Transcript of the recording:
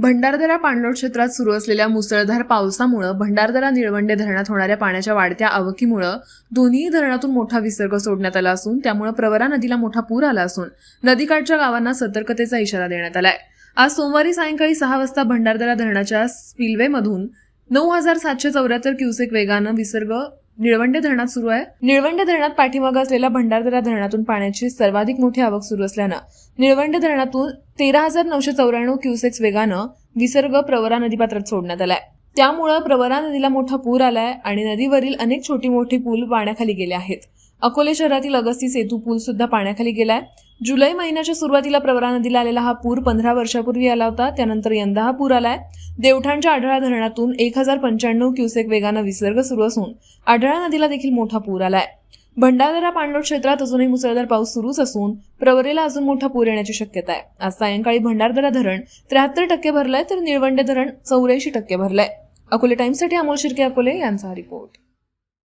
भंडारदरा पाणलोट क्षेत्रात सुरू असलेल्या मुसळधार पावसामुळे भंडारदरा निळवंडे धरणात होणाऱ्या पाण्याच्या वाढत्या आवकीमुळे दोन्ही धरणातून मोठा विसर्ग सोडण्यात आला असून त्यामुळे प्रवरा नदीला मोठा पूर आला असून नदीकाठच्या गावांना सतर्कतेचा इशारा देण्यात आलाय. आज सोमवारी सायंकाळी सहा वाजता भंडारदरा धरणाच्या स्पिलवेमधून नऊ हजार सातशे चौऱ्याहत्तर क्युसेक वेगानं विसर्ग निळवंडे धरणात सुरू आहे. निळवंडे धरणात पाठीमागं असलेल्या भंडारदरा धरणातून पाण्याची सर्वाधिक मोठी आवक सुरू असल्यानं निळवंडे धरणातून तेरा हजार नऊशे चौऱ्याण्णव क्युसेक्स वेगानं विसर्ग प्रवरा नदीपात्रात सोडण्यात आलाय. त्यामुळं प्रवरा नदीला मोठा पूर आलाय आणि नदीवरील अनेक छोटी मोठी पूल पाण्याखाली गेले आहेत. अकोले शहरातील अगस्ती सेतू पूल सुद्धा पाण्याखाली गेलाय. जुलै महिन्याच्या सुरुवातीला प्रवरा नदीला आलेला हा पूर पंधरा वर्षापूर्वी आला होता त्यानंतर यंदा हा पूर आलाय. देवठाणच्या आढळा धरणातून एक हजार पंच्याण्णव क्युसेक वेगानं विसर्ग सुरू असून आढळा नदीला देखील मोठा पूर आलाय. भंडारदरा पाणलोट क्षेत्रात अजूनही मुसळधार पाऊस सुरूच असून प्रवरेला अजून मोठा पूर येण्याची शक्यता आहे. आज सायंकाळी भंडारदरा धरण त्र्याहत्तर टक्के भरलंय तर निळवंडे धरण चौऱ्याऐंशी टक्के भरलंय. अकोले टाइम्ससाठी अमोल शिर्के अकोले यांचा रिपोर्ट.